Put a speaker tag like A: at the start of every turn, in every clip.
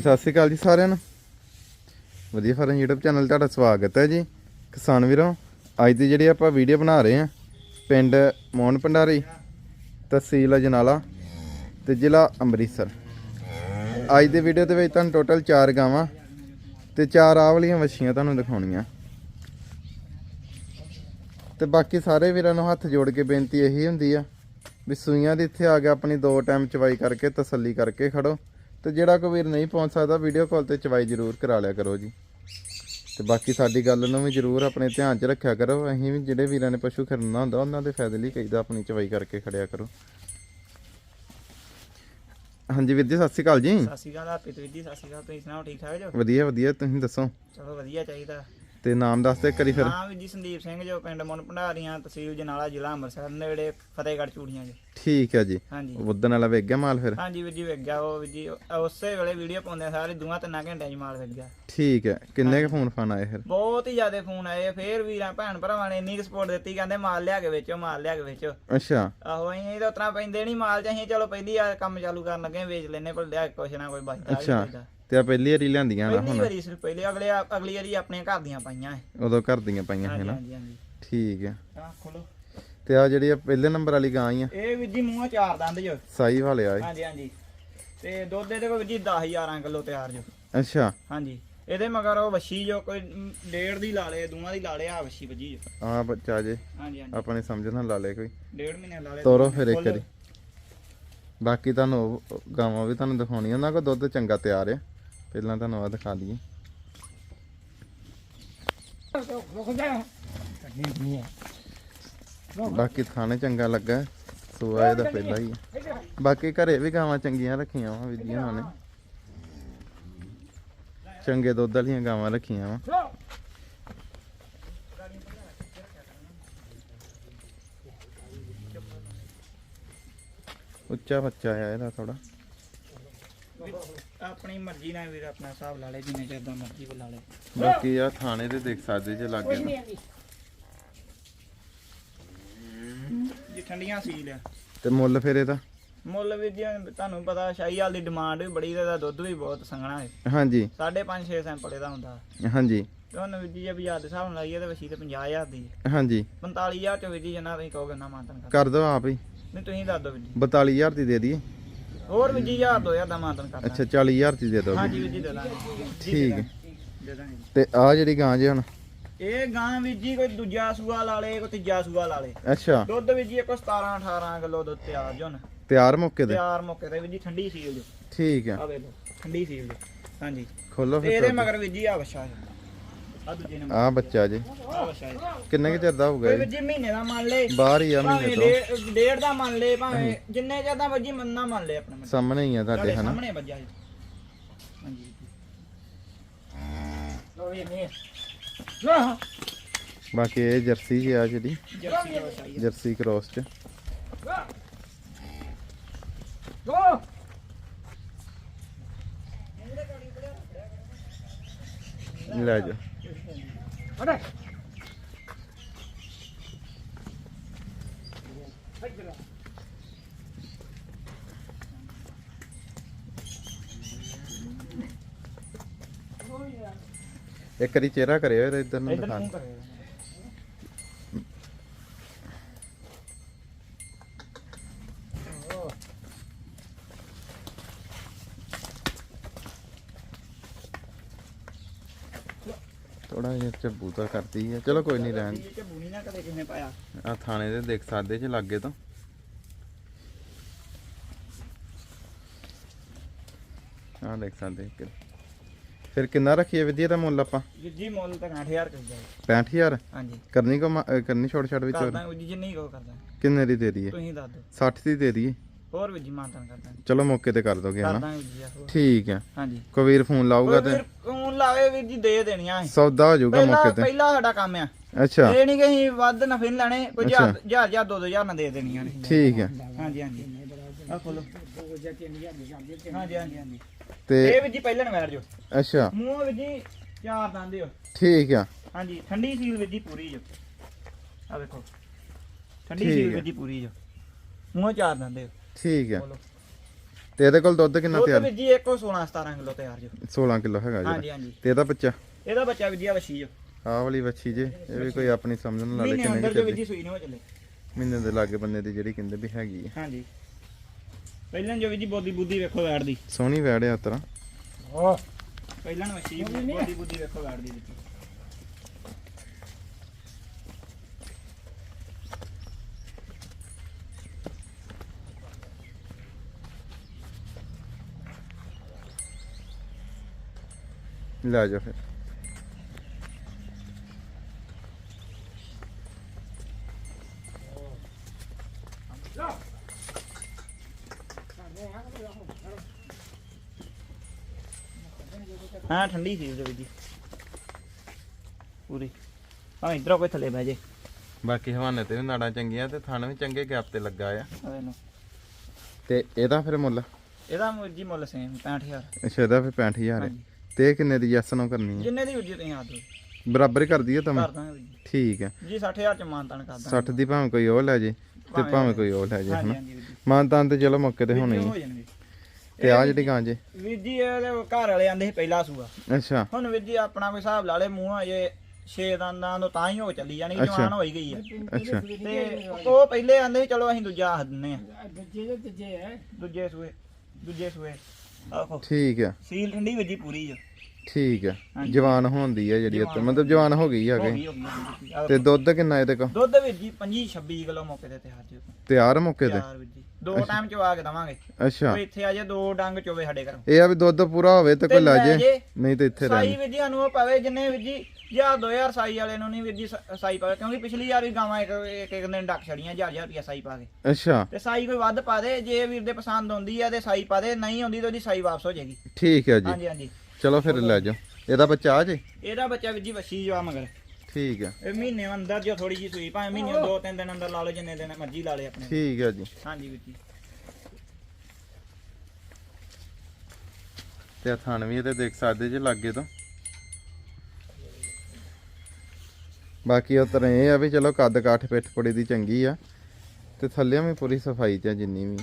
A: ਸਤਿ ਸ਼੍ਰੀ ਅਕਾਲ ਜੀ ਸਾਰਿਆਂ ਨੂੰ। ਵਧੀਆ ਫਾਰਮ YouTube ਚੈਨਲ ਤੁਹਾਡਾ ਸਵਾਗਤ ਹੈ ਜੀ। ਕਿਸਾਨ ਵੀਰੋ, ਅੱਜ ਦੀ ਜਿਹੜੀ ਆਪਾਂ ਵੀਡੀਓ ਬਣਾ ਰਹੇ ਹਾਂ, ਪਿੰਡ ਮੋਹਨ ਭੰਡਾਰੀ, ਤਹਿਸੀਲ ਅਜਨਾਲਾ ਤੇ ਜ਼ਿਲ੍ਹਾ ਅੰਮ੍ਰਿਤਸਰ। ਅੱਜ ਦੀ ਵੀਡੀਓ ਦੇ ਵਿੱਚ ਤੁਹਾਨੂੰ ਟੋਟਲ 4 ਗਾਵਾਂ ਤੇ 4 ਆਹ ਵਾਲੀਆਂ ਵੱਛੀਆਂ ਤੁਹਾਨੂੰ ਦਿਖਾਉਣੀਆਂ। ਤੇ ਬਾਕੀ ਸਾਰੇ ਵੀਰਾਂ ਨੂੰ ਹੱਥ ਜੋੜ ਕੇ ਬੇਨਤੀ ਇਹੀ ਹੁੰਦੀ ਆ ਵੀ ਸੂਈਆਂ ਦੇ ਇੱਥੇ ਆ ਕੇ ਆਪਣੀ ਦੋ ਟਾਈਮ ਚਵਾਈ ਕਰਕੇ ਤਸੱਲੀ ਕਰਕੇ ਖੜੋ। ਤੇ ਜਿਹੜਾ ਕੋਈ ਵੀਰ ਨਹੀਂ ਪਹੁੰਚ ਸਕਦਾ ਵੀਡੀਓ ਕਾਲ ਤੇ ਚਵਾਈ ਜ਼ਰੂਰ ਕਰਾ ਲਿਆ ਕਰੋ ਜੀ। ਤੇ ਬਾਕੀ ਸਾਡੀ ਗੱਲ ਨੂੰ ਵੀ ਜ਼ਰੂਰ ਆਪਣੇ ਧਿਆਨ 'ਚ ਰੱਖਿਆ ਕਰੋ। ਅਸੀਂ ਵੀ ਜਿਹੜੇ ਵੀਰਾਂ ਨੇ ਪਸ਼ੂ ਖਰੀਦਣਾ ਹੁੰਦਾ ਉਹਨਾਂ ਦੇ ਫਾਇਦੇ ਲਈ ਕਹੀਦਾ ਆਪਣੀ ਚਵਾਈ ਕਰਕੇ ਖੜਿਆ ਕਰੋ। ਹਾਂਜੀ ਵੀਰ ਜੀ ਸਤਿ ਸ਼੍ਰੀ ਅਕਾਲ ਜੀ।
B: ਸਤਿ ਸ਼੍ਰੀ ਅਕਾਲ ਹਰਪ੍ਰੀਤ ਵੀਰ ਜੀ ਸਤਿ ਸ਼੍ਰੀ ਅਕਾਲ। ਤੁਸੀਂ ਸੁਣਾਓ ਠੀਕ ਠਾਕ ਜੋ?
A: ਵਧੀਆ ਵਧੀਆ ਤੁਸੀਂ ਦੱਸੋ?
B: ਚਲੋ ਵਧੀਆ ਚਾਹੀਦਾ।
A: ਤੇ ਨਾਮ ਦੱਸ ਦੇ ਕਰੀ ਫਿਰ।
B: ਹਾਂ ਵੀਰ ਜੀ ਸੰਦੀਪ ਸਿੰਘ ਜੋ ਪਿੰਡ ਮੁੰਨ ਭੰਡਾਰੀਆਂ ਤਹਿਸੀਲ ਜਨਾਲਾ ਜ਼ਿਲ੍ਹਾ ਅੰਮ੍ਰਿਤਸਰ ਨੇੜੇ ਫਤਿਹਗੜ੍ਹ ਚੂੜੀਆਂ ਜੀ
A: ਠੀਕ ਹੈ ਜੀ।
B: ਹਾਂਜੀ।
A: ਉਦਣ ਵਾਲਾ ਵੇਖ ਗਿਆ ਮਾਲ ਫਿਰ?
B: ਹਾਂਜੀ ਵੀਰ ਜੀ ਵੇਖ ਗਿਆ ਉਹ ਵੀਰ ਜੀ। ਉਸੇ ਵੇਲੇ ਵੀਡੀਓ ਪਾਉਂਦੇ ਸਾਰੇ ਦੂਆਂ ਤਿੰਨਾਂ ਘੰਟਿਆਂ 'ਚ ਮਾਲ ਵੇਖ ਗਿਆ।
A: ਠੀਕ ਹੈ ਕਿੰਨੇ ਕੁ ਫੋਨ ਫਾਨ ਆਏ ਫਿਰ?
B: ਬਹੁਤ ਹੀ ਜ਼ਿਆਦਾ ਫੋਨ ਆਏ ਫੇਰ ਵੀਰਾਂ ਭੈਣ ਭਰਾਵਾਂ ਨੇ ਇੰਨੀ ਸਪੋਰਟ ਦਿੱਤੀ ਕਹਿੰਦੇ ਮਾਲ ਲਿਆ ਕੇ ਵੇਚੋ ਮਾਲ ਲਿਆ ਕੇ ਵੇਚੋ।
A: ਅੱਛਾ।
B: ਆਹੋ ਅਸੀਂ ਤਾਂ ਉਤਰਾ ਪੈਂਦੇ ਨਹੀਂ ਮਾਲ ਚ ਅਸੀਂ ਚਲੋ ਪਹਿਲੀ ਆ ਕੰਮ ਚਾਲੂ ਕਰਨ ਲੱਗੇ ਵੇਚ ਲੈਨੇ ਪਰ ਲਿਆ ਕੇ ਕੁਛ ਨਾ ਕੋਈ ਬਚਦਾ ਵੀ
A: ਅੱਛਾ
B: ਚਾਹੀਦਾ।
A: ਤੇ ਆ ਪਹਿਲੀ ਵਾਰੀ ਲਿਆਂਦੀਆਂ ਨਾ
B: ਪਹਿਲੀ
A: ਹੁਣ?
B: ਵਾਰੀ ਸਿਰਫ ਪਹਿਲੇ ਅਗਲੇ ਅਗਲੀ ਵਾਰੀ ਆਪਣੀਆਂ ਘਰ ਦੀਆਂ ਪਾਈਆਂ ਇਹ।
A: ਉਦੋਂ ਘਰ ਦੀਆਂ ਪਾਈਆਂ ਹੈ
B: ਹਾਂਜੀ
A: ਨਾ?
B: ਹਾਂਜੀ ਹਾਂਜੀ
A: ਠੀਕ ਹੈ
B: ਆ ਖੋਲੋ।
A: ਤੇ ਆ ਜਿਹੜੀ ਆ ਪਹਿਲੇ ਨੰਬਰ ਵਾਲੀ ਗਾਂ ਹੀ ਆ।
B: ਇਹ ਵੀਰ ਜੀ ਮੂੰਹ ਚਾਰ ਦੰਦ ਜੋ।
A: ਸਾਈ ਵਾਲੇ ਆ ਇਹ।
B: ਹਾਂਜੀ ਹਾਂਜੀ। ਤੇ ਦੁੱਧ ਇਹਦੇ ਕੋਲ ਵੀਰ ਜੀ 10 11 ਕਿਲੋ ਤਿਆਰ ਜੋ।
A: ਅੱਛਾ।
B: ਹਾਂਜੀ। ਇਹਦੇ ਮਗਰ ਉਹ ਵੱਛੀ ਜੋ ਕੋਈ ਮ, ਡੇਢ ਦੀ ਲਾ ਲੇ ਦੂਆਂ ਦੀ ਲਾ ਲੇ ਆ ਵੱਛੀ ਵੱਜੀ ਜੋ।
A: ਆ ਬੱਚਾ ਜੇ।
B: ਹਾਂਜੀ ਹਾਂਜੀ।
A: ਆਪਣੇ ਸਮਝ ਨਾਲ ਲਾ ਲੇ ਕੋਈ।
B: ਡੇਢ ਮਹੀਨੇ ਲਾ ਲੇ
A: ਤੋਰੋ ਫਿਰ ਇੱਕ। ਵਾਰੀ। ਬਾਕੀ ਤੁਹਾਨੂੰ ਉਹ ਗਾਵਾਂ ਵੀ ਤੁਹਾਨੂੰ ਦਿਖਾਉਣੀਆਂ ਉਹਨਾਂ ਕੋਲ ਦੁੱਧ ਚੰਗਾ ਤਿਆਰ ਆ। ਪਹਿਲਾਂ ਤੁਹਾਨੂੰ ਆ ਦਿਖਾ ਦਈਏ। ਬਾਕੀ ਖਾਣੇ ਚੰਗਾ ਲੱਗਾ ਸੂਆ ਇਹਦਾ ਪਹਿਲਾਂ ਹੀ। ਬਾਕੀ ਘਰੇ ਵੀ ਗਾਵਾਂ ਚੰਗੀਆਂ ਰੱਖੀਆਂ ਵਾ ਵਿਧੀਆਂ ਉਹਨਾਂ ਨੇ। ਚੰਗੇ ਦੁੱਧ ਵਾਲੀਆਂ ਗਾਵਾਂ ਰੱਖੀਆਂ ਵਾ। ਉੱਚਾ ਬੱਚਾ ਆ ਇਹਦਾ ਥੋੜਾ
B: ਆਪਣੀ ਮਰਜ਼ੀ ਨਾਲ ਵੀਰ ਆਪਣਾ ਹਿਸਾਬ ਲਾ ਲੇ ਜਿੰਨੇ ਚਿਰ ਦਾ ਮਰਜ਼ੀ ਕੋ ਲਾ।
A: ਬਾਕੀ ਆ ਥਾਣੇ ਤੇ ਦੇਖ ਸਕਦੇ ਜੇ ਲੱਗੇ
B: ਠੰਡੀਆਂ ਸੀਲ। ਆ
A: ਤੇ ਮੁੱਲ ਫਿਰ ਇਹਦਾ?
B: ਮੁੱਲ ਵੀਰ ਜੀ ਤੁਹਾਨੂੰ ਪਤਾ ਸ਼ਾਹੀਵਾਲ ਦੀ ਡਿਮਾਂਡ ਵੀ ਬੜੀ ਇਹਦਾ ਦੁੱਧ ਵੀ ਬਹੁਤ ਸੰਘਣਾ ਹੈ।
A: ਹਾਂਜੀ।
B: 5.5 6 ਸੈਂਪਲ ਇਹਦਾ ਹੁੰਦਾ।
A: ਹਾਂਜੀ।
B: ਤੇ ਹੁਣ ਵੀਰ ਜੀ ਜੇ ਬਾਜ਼ਾਰ ਦੇ ਹਿਸਾਬ ਨਾਲ ਲਾਈਏ ਤੇ ਵਸੀ ਤੇ 50000 ਦੀ।
A: ਹਾਂਜੀ।
B: 45000 ਚ ਵੀਰ ਜੀ ਜਿੰਨਾ ਤੁਸੀਂ ਕਹੋਗੇ ਨਾ ਮਾਨਤਨ ਕਰ
A: ਕਰ ਦੋ ਆਪ ਹੀ।
B: ਨਹੀਂ ਤੁਸੀਂ ਦੱਸ ਦਿਓ ਜੀ।
A: 42000 ਦੀ ਦੇ ਦਈਏ।
B: ਹੋਰ ਵੀਰ ਜੀ 1000 2000 ਦਾ ਮਾਨਤਨ ਕਰ
A: ਅੱਛਾ 40000 ਦੀ ਦੇ ਦੋ
B: ਹਾਂਜੀ ਵੀਰ ਜੀ ਦੇ ਦਾਂਗੇ।
A: ਠੀਕ ਹੈ।
B: ਦੇ
A: ਤੇ ਆ ਜਿਹੜੀ ਗਾਂ ਜੇ ਹੁਣ
B: ਇਹ ਗਾਂ ਵੀਰ ਜੀ ਕੋਈ ਦੂਜਾ ਸੂਆ ਲਾ ਲੇ ਕੋਈ ਤੀਜਾ ਸੂਆ ਲਾ ਲੇ।
A: ਅੱਛਾ।
B: ਦੁੱਧ ਵੀਰ ਜੀ ਕੋਈ 17 18 ਕਿਲੋ ਦੁੱਧ ਤਿਆਰ ਜੋ ਹੁਣ
A: ਤਿਆਰ ਮੌਕੇ ਤੇ?
B: ਤਿਆਰ ਮੌਕੇ ਤੇ ਵੀਰ ਜੀ ਠੰਡੀ ਸੀਲ ਜੋ।
A: ਠੀਕ ਆ।
B: ਆ ਵੇ ਲੋ ਠੰਡੀ ਸੀਲ ਜੋ। ਹਾਂਜੀ।
A: ਖੋਲੋ ਫਿਰ
B: ਇਹਦੇ ਮਗਰ ਵੀਰ ਜੀ ਆ ਵਛਾ ਆ ਦੂਜੇ ਨੰਬਰ
A: ਆ ਬੱਚਾ ਜੇ।
B: ਆ ਵਛਾ
A: ਕਿੰਨੇ ਕੁ ਚਿਰ ਦਾ ਹੋਊਗਾ
B: ਕੋਈ
A: ਇਹ
B: ਜੀ ਮਹੀਨੇ ਦਾ ਮੰਨ ਲੇ।
A: ਬਾਹਰ ਹੀ ਆ ਮਹੀਨੇ ਤੋਂ।
B: ਡੇਢ ਦਾ ਮੰਨ ਲੇ ਭਾਵੇਂ ਜਿੰਨੇ ਚਿਰ ਦਾ ਵੱਜੀ ਮੰਨਣਾ ਮੰਨ ਲੇ ਆਪਣੇ।
A: ਸਾਹਮਣੇ ਹੀ ਆ ਤੁਹਾਡੇ ਹਨਾ?
B: ਸਾਹਮਣੇ ਵੱਜਾ ਜੀ ਹਾਂਜੀ। ਲੋ ਇਹ ਨੇ
A: ਬਾਕੀ ਇਹ ਜਰਸੀ ਜੀ ਆ ਜਿਹੜੀ।
B: ਜਰਸੀ ਦਾ
A: ਕ੍ਰੋਸ ਚ। ਲੈ ਜਾ। ਇੱਕ ਵਾਰੀ ਚਿਹਰਾ ਕਰਿਓ ਇਹਦਾ ਇੱਧਰ ਨੂੰ ਦਿਖਾ। ਥੋੜਾ ਜਿਹਾ ਝੱਬੂ ਤਾਂ ਕਰਦੀ ਹੈ ਚਲੋ ਕੋਈ ਨਹੀਂ ਰਹਿਣ।
B: ਚ ਬੂਣੀ ਨਾ ਕਦੇ ਕਿਵੇਂ ਪਾਇਆ।
A: ਆ ਥਾਣੇ ਦੇ ਦੇਖ ਸਕਦੇ ਜੇ ਲਾਗੇ ਤੋਂ। ਆ ਦੇਖ ਸਕਦੇ ਇੱਕ। ਫਿਰ ਕਿੰਨਾ ਰੱਖੀਏ ਵਿਧੀਆ ਦਾ ਮੁੱਲ ਆਪਾਂ?
B: ਜੀ ਜੀ ਮੁੱਲ ਤਾਂ 8000 ਕਰ ਜਾਏ
A: 65000
B: ਹਾਂਜੀ।
A: ਕਰਨੀ ਕੋ ਕਰਨੀ ਛੋੜ ਛੱਡ ਵਿੱਚ ਹੋਰ?
B: ਕਰਦਾ ਜੀ ਜਿੰਨੀ ਕੋ ਕਰਦਾ
A: ਕਿੰਨੇ ਦੀ ਦੇ ਦਈਏ?
B: ਤੁਸੀਂ ਦੱਸ ਦਿਓ।
A: 60 ਦੀ ਦੇ ਦਈਏ।
B: ਹੋਰ ਵੀ ਜੀ ਮਾਨਤਨ ਕਰਦਾ
A: ਚਲੋ ਮੌਕੇ ਤੇ ਕਰ ਦੋਗੇ ਹਨਾ? ਠੀਕ ਹੈ।
B: ਹਾਂਜੀ।
A: ਵੀਰ ਫੋਨ ਲਾਊਗਾ ਤੇ?
B: ਫੋਨ ਲਾਵੇ ਵੀਰ ਜੀ ਦੇ ਦੇਣੀਆਂ।
A: ਸੌਦਾ ਹੋ ਜਾਊਗਾ ਮੌਕੇ ਤੇ।
B: ਪਹਿਲਾ ਸਾਡਾ ਕੰਮ ਆ।
A: ਅੱਛਾ।
B: ਇਹ ਨਹੀਂ ਕਿ ਅਸੀਂ ਵੱਧ ਨਫੇ ਲੈਣੇ ਕੋਈ
A: ਅੱਛਾ।
B: ਹਜ਼ਾਰ ਹਜ਼ਾਰ ਹਜ਼ਾਰ ਦੋ ਦੋ ਹਜ਼ਾਰ ਨਾ ਦੇ ਦੇਣੀਆਂ ਨੇ।
A: ਠੀਕ ਹੈ।
B: ਹਾਂਜੀ ਹਾਂਜੀ। ਆ ਖੋਲੋ। ਹਾਂਜੀ ਹਾਂਜੀ। ਹਾਂਜੀ
A: ਤੇ
B: ਇਹ ਵੀ ਜੀ ਪਹਿਲਾਂ ਨਵੈਰ ਜੋ
A: ਅੱਛਾ।
B: ਮੂੰਹ ਵਿੱਚ ਜੀ ਚਾਰ ਦੰਦ ਹੋ
A: ਠੀਕ ਆ।
B: ਹਾਂਜੀ ਠੰਡੀ ਸੀਲ ਵਿੱਚ ਜੀ ਪੂਰੀ ਜੋ ਆ ਵੇਖੋ। ਠੰਡੀ
A: ਠੀਕ
B: ਸੀਲ
A: ਹੈ।
B: ਵਿੱਚ ਜੀ ਪੂਰੀ ਜੋ ਮੂੰਹ ਚਾਰ ਦੰਦ ਹੋ
A: ਠੀਕ ਆ। ਤੇ ਇਹਦੇ ਕੋਲ ਦੁੱਧ ਕਿੰਨਾ
B: ਦੁੱਧ
A: ਤਿਆਰ?
B: ਵੀਰ ਜੀ ਇੱਕੋ 16 17 ਕਿਲੋ ਤਿਆਰ ਜੋ।
A: 16 ਕਿਲੋ ਹੈਗਾ
B: ਹਾਂਜੀ
A: ਜਿਹੜਾ।
B: ਹਾਂਜੀ
A: ਤੇ ਇਹਦਾ ਬੱਚਾ?
B: ਇਹਦਾ ਬੱਚਾ ਵੀਰ ਜੀ ਆ ਵਸ਼ੀ ਜੋ
A: ਆਹ ਵਾਲੀ ਵੱਛੀ ਜੇ ਇਹ ਵੀ ਕੋਈ ਆਪਣੀ ਸਮਝਣ ਵਾਲੇ
B: ਮਹੀਨੇ
A: ਕਿੰਨੇ
B: ਅੰਦਰ ਜੋ ਵੀਰ
A: ਚੱਲੀ
B: ਜੀ ਸੂਈ ਨੂੰ ਹੋ ਚੱਲੇ।
A: ਮਹੀਨੇ ਦੇ ਲਾਗੇ ਬੰਨੇ ਦੀ ਜਿਹੜੀ ਕਹਿੰਦੇ ਵੀ ਹੈਗੀ ਆ।
B: ਹਾਂਜੀ। ਪਹਿਲਾਂ ਜੋ ਵੀਰ ਜੀ ਬੋਦੀ ਬੁੱਧੀ ਵੇਖੋ ਵੈੜ ਦੀ
A: ਸੋਹਣੀ ਵੈੜਿਆ ਤਰਾ
B: ਪਹਿਲਾਂ ਵਸ਼ੀ ਬੋਦੀ ਬੁੱਧੀ ਵੇਖੋ ਵੈੜ ਦੀ ਵਿੱਚ
A: ਲੈ ਜਾ ਫਿਰ
B: ਹਾਂ ਠੰਡੀ ਸੀ ਜੋ ਵੀਰ ਜੀ। ਪੂਰੀ। ਹਾਂ ਇਧਰੋਂ ਕੋਈ ਥੱਲੇ ਬਹਿ ਜੇ।
A: ਬਾਕੀ ਹਵਾਨੇ ਤੇ ਵੀ ਨਾੜਾਂ ਚੰਗੀਆਂ ਤੇ ਥਣ ਵੀ ਚੰਗੇ ਗੈਪ ਤੇ ਲੱਗਾ ਆ।
B: ਆ ਵੇਖ ਲਓ।
A: ਤੇ ਇਹਦਾ ਫਿਰ ਮੁੱਲ?
B: ਇਹਦਾ ਜੀ ਮੁੱਲ ਸੇਮ 65000
A: ਅੱਛਾ ਇਹਦਾ ਫਿਰ 65000 ਹੈ
B: ਹਾਂਜੀ।
A: ਤੇ ਇਹ ਕਿੰਨੇ ਦੀ ਯੈਸ ਨੋ ਕਰਨੀ ਹੈ
B: ਜਿੰਨੇ ਦੀ ਜੀ ਤੁਸੀਂ ਆ ਦਿਓ
A: ਬਰਾਬਰ ਹੀ ਕਰ ਦਈਏ ਤਾਂ
B: ਕਰ ਦਾਂਗੇ ਵੀਰ ਜੀ।
A: ਠੀਕ ਹੈ
B: ਜੀ 60000 ਚ ਮਾਨਤਾਨ ਕਰ ਦਾਂਗੇ।
A: 60 ਦੀ ਭਾਵੇਂ ਕੋਈ ਉਹ ਲੈ ਜੇ ਤੇ
B: ਭਾਵੇਂ
A: ਭਾਵੇਂ ਕੋਈ ਉਹ ਲੈ ਜੇ।
B: ਹਾਂਜੀ
A: ਹਨਾ?
B: ਹਾਂਜੀ ਵੀਰ ਜੀ
A: ਮਾਨਤਾਨ ਤੇ ਚਲੋ ਮੌਕੇ ਤੇ ਹੋਣੀ
B: ਵੀਡੀਓ
A: ਹੈ
B: ਹੋ ਜਾਣਗੇ।
A: ਤੇ ਆ ਜਿਹੜੀ ਗਾਂ ਜੇ।
B: ਵੀਰ ਜੀ ਇਹਦੇ ਘਰ ਵਾਲੇ ਆਂਦੇ ਸੀ ਪਹਿਲਾ ਸੂਆ।
A: ਅੱਛਾ।
B: ਹੁਣ ਵੀਰ ਜੀ ਆਪਣਾ ਕੋਈ ਹਿਸਾਬ ਲਾ ਲੇ ਮੂੰਹ ਅਜੇ 6 ਦੰਦਾਂ ਤੋਂ ਤਾਂ ਹੀ ਹੋ ਚੱਲੀ ਜਾਣੀ। ਜਵਾਨ ਹੋਈ ਗਈ ਆ।
A: ਅੱਛਾ।
B: ਤੇ ਉਹ ਪਹਿਲੇ ਆਂਦੇ ਸੀ ਚਲੋ ਅਸੀਂ ਦੂਜਾ ਆਖ ਦਿੰਨੇ ਆ।
C: ਦੂਜੇ ਦੇ ਦੂਜੇ ਹੈ
B: ਦੂਜੇ ਸੂਏ ਦੂਜੇ ਸੂਏ। ਆਹੋ।
A: ਠੀਕ ਹੈ
B: ਸੀਲ ਠੰਡੀ ਵੀਰ ਜੀ ਪੂਰੀ ਜੋ
A: ਠੀਕ ਹੈ
B: ਹਾਂਜੀ।
A: ਜਵਾਨ ਹੁੰਦੀ ਹੈ ਜਿਹੜੀ
B: ਜਵਾਨ
A: ਮਤਲਬ ਜਵਾਨ ਹੋ ਗਈ।
B: ਆਹ
A: ਤੇ ਦੁੱਧ ਕਿੰਨਾ ਇਹਦੇ ਕੋਲ?
B: ਦੁੱਧ ਵੀਰ ਜੀ 25 26 ਕਿਲੋ ਮੌਕੇ ਤੇ ਤਿਆਰ
A: ਮੌਕੇ ਤੇ?
B: ਤਿਆਰ ਵੀਰ ਜੀ। ਦੋ ਟਾਈਮ ਚਵਾ ਕੇ ਦਵਾਂਗੇ।
A: ਅੱਛਾ।
B: ਕੋਈ ਇੱਥੇ ਆ ਜੇ ਦੋ ਡੰਗ ਚੋਵੇ ਸਾਡੇ ਘਰੋਂ।
A: ਇਹ ਆ ਵੀ ਦੁੱਧ ਪੂਰਾ ਹੋਵੇ ਤੇ ਕੋਈ ਲੈ ਜੇ। ਨਹੀਂ ਤੇ ਇੱਥੇ
B: ਸਾਈ
A: ਰਹਿਣ
B: ਵੀਰ ਜੀ ਸਾਨੂੰ ਉਹ ਪਾਵੇ ਜਿੰਨੇ ਵੀਰ ਜੀ ਜਾਂ 2000 ਸਾਈ ਵਾਲੇ ਨੂੰ ਨਹੀਂ ਵੀਰ ਜੀ ਸਾਈ ਪਾਵੇ ਕਿਉਂਕਿ ਪਿਛਲੀ ਵਾਰ ਵੀ ਗਾਵਾਂ ਇੱਕ ਇੱਕ ਇੱਕ ਦਿਨ ਡੱਕ ਛੜੀਆਂ 1000 ਰੁਪਿਆ ਸਾਈ ਪਾ ਕੇ।
A: ਅੱਛਾ।
B: ਤੇ ਸਾਈ ਕੋਈ ਵੱਧ ਪਾ ਦੇ ਜੇ ਵੀਰ ਦੇ ਪਸੰਦ ਆਉਂਦੀ ਆ ਤੇ ਸਾਈ ਪਾ ਦੇ ਨਹੀਂ ਆਉਂਦੀ ਤੇ ਉਹਦੀ ਸਾਈ ਵਾਪਸ ਹੋ ਜਾਏਗੀ।
A: ਠੀਕ ਹੈ ਜੀ।
B: ਹਾਂਜੀ ਹਾਂਜੀ।
A: ਚਲੋ ਫਿਰ ਲੈ ਜਾਓ। ਇਹਦਾ ਬੱਚਾ ਆ ਜੇ?
B: ਇਹਦਾ ਬੱਚਾ ਵੀਰ ਜੀ ਵੱਛੀ ਜਵਾ ਮਗਰ।
A: ਠੀਕ ਹੈ।
B: ਇਹ ਮਹੀਨੇ ਅੰਦਰ ਜੋ ਥੋੜੀ ਜੀ ਸੂਈ ਭਾਵੇਂ ਮਹੀਨੇ ਦੋ ਤਿੰਨ ਦਿਨ ਅੰਦਰ ਲਾ ਲਓ ਜਿੰਨੇ ਦਿਨ ਮਰਜ਼ੀ ਲਾ ਲੇ ਆਪਣੇ।
A: ਠੀਕ ਹੈ ਜੀ।
B: ਹਾਂਜੀ ਵੀਰ ਜੀ।
A: ਤੇ ਥਣ ਵੀ ਇਹਦੇ ਦੇਖ ਸਕਦੇ ਜੇ ਲਾਗੇ ਤੋਂ। ਬਾਕੀ ਉਹ ਤਰ੍ਹਾਂ ਇਹ ਆ ਵੀ ਚਲੋ ਕੱਦ ਕਾਠ ਪਿੱਠ ਪੁੜੀ ਦੀ ਚੰਗੀ ਆ। ਤੇ ਥੱਲੇ ਵੀ ਪੂਰੀ ਸਫ਼ਾਈ ਚ ਆ ਜਿੰਨੀ ਵੀ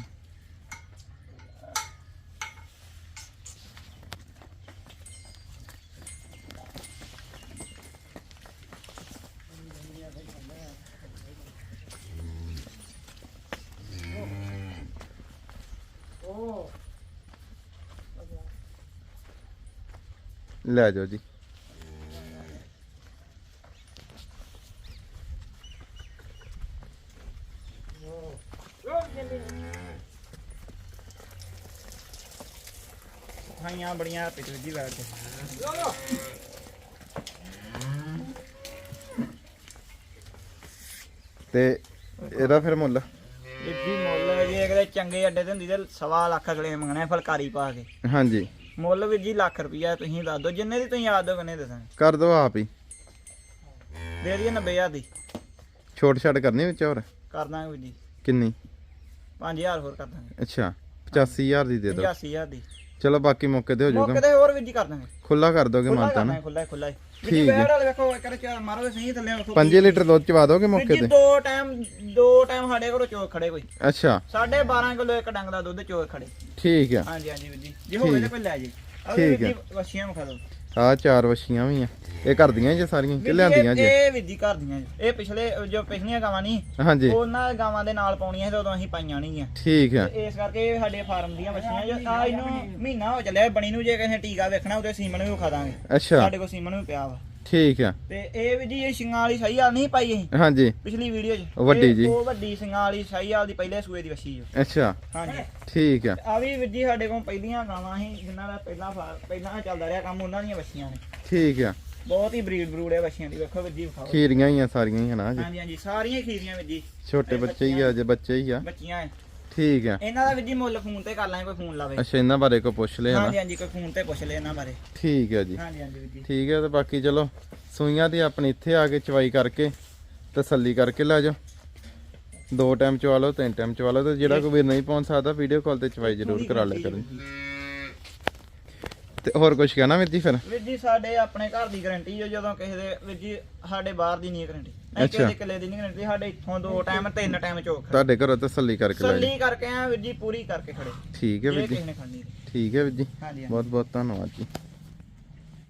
C: ਉਹ
A: ਲੈ ਜਾਓ ਜੀ।
B: ਖਾਈਆਂ ਬੜੀਆਂ ਪਿੱਛੇ ਜੀ ਬੈਠ ਕੇ।
A: ਤੇ ਇਹਦਾ ਫਿਰ ਮੁੱਲ?
B: ਵੀਰ ਜੀ ਮੁੱਲ ਜੇ ਅਗਲੇ ਚੰਗੇ ਅੱਡੇ ਤੇ ਹੁੰਦੀ ਤੇ ਸਵਾ ਲੱਖ ਅਗਲੇ ਮੰਗਣੇ ਫਲਕਾਰੀ ਪਾ ਕੇ।
A: ਹਾਂਜੀ।
B: ਮੁੱਲ ਵੀਰ ਜੀ ਲੱਖ ਰੁਪਈਆ ਤੁਸੀਂ ਦੱਸ ਦਿਓ ਜਿੰਨੇ ਦੀ ਤੁਸੀਂ ਯਾਦ ਦੋ ਕਿੰਨੇ ਦੱਸਾਂਗੇ
A: ਕਰ ਦੋ ਆਪ ਹੀ।
B: ਦੇ ਦਈਏ 90000 ਦੀ।
A: ਛੋਟ ਛੱਡ ਕਰਨੀ ਵਿੱਚ ਹੋਰ?
B: ਕਰ ਦਾਂਗੇ ਵੀਰ ਜੀ।
A: ਕਿੰਨੀ?
B: 5000 ਹੋਰ ਕਰ ਦਾਂਗੇ।
A: ਅੱਛਾ 85000 ਦੀ ਦੇ ਦਿਓ।
B: 85000 ਦੀ।
A: ਚਲੋ ਬਾਕੀ ਮੌਕੇ ਤੇ ਹੋ
B: ਮੌਕੇ
A: ਜਾਊਗਾ
B: ਤੇ ਹੋਰ ਵੀਰ ਜੀ ਕਰ ਦਾਂਗੇ
A: ਖੁੱਲਾ ਕਰ ਦੋਗੇ ਮਾਨਤਾ ਨਾ?
B: ਖੁੱਲਾ ਖੁੱਲਾ ਜੀ
A: ਹੈ।
B: ਬੈਠ ਵਾਲੇ ਵੇਖੋ ਕਰ ਚਾਰ ਮਾਰੋ ਸਹੀ ਥੱਲੇ ਵੇਖੋ
A: 5 ਲੀਟਰ ਦੁੱਧ ਚਵਾ ਦੋਗੇ ਮੌਕੇ ਤੇ?
B: ਦੋ ਟਾਈਮ ਦੋ ਟਾਈਮ ਸਾਡੇ ਕੋਲ ਚੋਕ ਖੜੇ ਕੋਈ।
A: ਅੱਛਾ।
B: 12.5 ਕਿਲੋ ਇੱਕ ਡੰਗ ਦਾ ਦੁੱਧ ਚੋਕ ਖੜੇ।
A: ਠੀਕ ਆ
B: ਹਾਂਜੀ ਹਾਂਜੀ ਵੀਰ ਜੀ। ਜੇ ਹੋਵੇ ਤਾਂ ਕੋਈ ਲੈ ਜੇ।
A: ਠੀਕ। ਹੈ।
B: ਵਛੀਆਂ ਵਿਖਾ ਦਿਓ।
A: ਆ ਚਾਰ ਵਛੀਆਂ ਵੀ ਆ। ਇਹ ਕਰਦੀਆਂ ਜੇ ਸਾਰੀਆਂ ਕਿ ਲਿਆਂਦੀਆਂ ਜੇ?
B: ਇਹ ਵਿਧੀ ਕਰਦੀਆਂ ਜੀ। ਇਹ ਪਿਛਲੇ ਜੋ ਪਿਛਲੀਆਂ ਗਾਵਾਂ ਨਹੀਂ
A: ਹਾਂਜੀ।
B: ਉਹਨਾਂ ਗਾਵਾਂ ਦੇ ਨਾਲ ਪਾਉਣੀਆਂ ਸੀ ਤੇ ਉਦੋਂ ਅਸੀਂ ਪਾਈਆਂ ਨਹੀਂ ਆ
A: ਠੀਕ ਆ।
B: ਇਸ ਕਰਕੇ ਸਾਡੇ ਫਾਰਮ ਦੀਆਂ ਮੱਛੀਆਂ ਜੋ ਆ ਇਹਨੂੰ ਮਹੀਨਾ ਹੋ ਚੱਲਿਆ ਬਣੀ ਨੂੰ ਜੇ ਕਿਸੇ ਟੀਕਾ ਵੇਖਣਾ ਉਹਦੇ ਸੀਮਨ ਵੀ ਵਿਖਾ ਦਾਂਗੇ।
A: ਅੱਛਾ।
B: ਸਾਡੇ ਕੋਲ ਸੀਮਨ ਵੀ ਪਿਆ ਵਾ।
A: ਠੀਕ ਆ।
B: ਤੇ ਇਹ ਵੀ ਜੀ ਇਹ ਸਿੰਘਾਂ ਵਾਲੀ ਸਹੀ ਹਾਲ ਨਹੀਂ ਪਾਈ ਅਸੀਂ?
A: ਹਾਂਜੀ।
B: ਪਿਛਲੀ ਵੀਡੀਓ 'ਚ।
A: ਵੱਡੀ ਜੀ।
B: ਉਹ ਵੱਡੀ ਸਿੰਘਾਂ ਵਾਲੀ ਸਹੀ ਹਾਲ ਦੀ ਪਹਿਲੇ ਸੂਏ ਦੀ ਵੱਛੀ ਜੋ
A: ਅੱਛਾ।
B: ਹਾਂਜੀ।
A: ਠੀਕ ਆ।
B: ਆ ਵੀ ਵੀਰ ਜੀ ਸਾਡੇ ਕੋਲ ਪਹਿਲੀਆਂ ਗਾਵਾਂ ਸੀ ਜਿਨ੍ਹਾਂ ਦਾ ਪਹਿਲਾਂ ਪਹਿਲਾਂ ਚੱਲਦਾ ਰਿਹਾ ਕੰਮ ਉਹਨਾਂ ਦੀਆਂ ਵੱਛੀਆਂ ਨੇ।
A: ਠੀਕ ਆ।
B: ਬਹੁਤ ਹੀ ਬਰੀਡ ਬਰੂਡ ਹੈ ਵੱਛੀਆਂ ਦੀ ਵੇਖੋ ਵੀਰ ਜੀ ਵਿਖਾਓ।
A: ਖੀਰੀਆਂ ਹੀ ਆ ਸਾਰੀਆਂ ਹੀ ਹਨਾ ਜੀ
B: ਹਾਂਜੀ ਹਾਂਜੀ ਸਾਰੀਆਂ ਖੀਰੀਆਂ ਵੀਰ ਜੀ
A: ਛੋਟੇ ਬੱਚੇ ਹੀ ਆ ਜੇ ਬੱਚੇ ਹੀ ਆ।
B: ਬੱਚੀਆਂ ਐ।
A: ਠੀਕ ਆ।
B: ਇਹਨਾਂ ਦਾ ਵੀਰ ਜੀ ਮੁੱਲ ਫੋਨ ਤੇ ਕਰ ਲਾਂਗੇ ਕੋਈ ਫੋਨ ਲਾਵੇ।
A: ਅੱਛਾ ਇਹਨਾਂ ਬਾਰੇ ਕੋ ਪੁੱਛ ਲਿਆ
B: ਹਾਂਜੀ
A: ਨਾ?
B: ਹਾਂਜੀ ਕੋਈ ਫੋਨ ਤੇ ਪੁੱਛ ਲੈ ਇਹਨਾਂ ਬਾਰੇ।
A: ਠੀਕ ਆ ਜੀ।
B: ਹਾਂਜੀ ਹਾਂਜੀ ਵੀਰ ਜੀ
A: ਠੀਕ ਹੈ ਤੇ ਬਾਕੀ ਚਲੋ ਸੂਈਆਂ ਦੀ ਆਪਣੀ ਇੱਥੇ ਆ ਕੇ ਚਵਾਈ ਕਰਕੇ ਤਸੱਲੀ ਕਰਕੇ ਲੈ ਜਾਓ। ਦੋ ਟਾਈਮ ਚਵਾ ਲਓ ਤਿੰਨ ਟਾਈਮ ਚਵਾ ਲਓ ਤੇ ਜਿਹੜਾ ਕੋਈ ਵੀਰ ਨਹੀਂ ਪਹੁੰਚ ਸਕਦਾ ਵੀਡੀਓ ਕਾਲ ਤੇ ਚਵਾਈ ਜ਼ਰੂਰ ਕਰਾ ਲਿਆ ਕਰੋ। ਤੇ ਹੋਰ ਕੁਝ ਕਹਿਣਾ ਵੀਰ ਜੀ ਫਿਰ?
B: ਵੀਰ ਜੀ ਸਾਡੇ ਆਪਣੇ ਘਰ ਦੀ ਗਾਰੰਟੀ ਹੈ ਜਦੋਂ ਕਿਸੇ ਦੇ ਵੀਰ ਜੀ ਸਾਡੇ ਬਾਹਰ ਦੀ ਨਹੀਂ ਗਾਰੰਟੀ ਅਸੀਂ ਕਿਸੇ
A: ਅੱਛਾ।
B: ਦੇ ਕਿੱਲੇ ਦੀ ਨਹੀਂ ਗਾਰੰਟੀ ਸਾਡੇ ਇੱਥੋਂ ਦੋ ਟਾਈਮ ਤਿੰਨ ਟਾਈਮ ਚੋਕ
A: ਤੁਹਾਡੇ ਘਰੋਂ ਤਸੱਲੀ ਕਰਕੇ ਲੈ।
B: ਸੱਲੀ ਕਰਕੇ ਆ ਵੀਰ ਜੀ ਪੂਰੀ ਕਰਕੇ ਖੜੇ।
A: ਠੀਕ ਹੈ
B: ਜੇ
A: ਵੀਰ ਜੀ।
B: ਕਿਸੇ ਨੇ ਖੜਨੀ।
A: ਠੀਕ ਹੈ ਵੀਰ ਜੀ।
B: ਹਾਂਜੀ ਹਾਂਜੀ।
A: ਬਹੁਤ ਬਹੁਤ ਧੰਨਵਾਦ ਜੀ।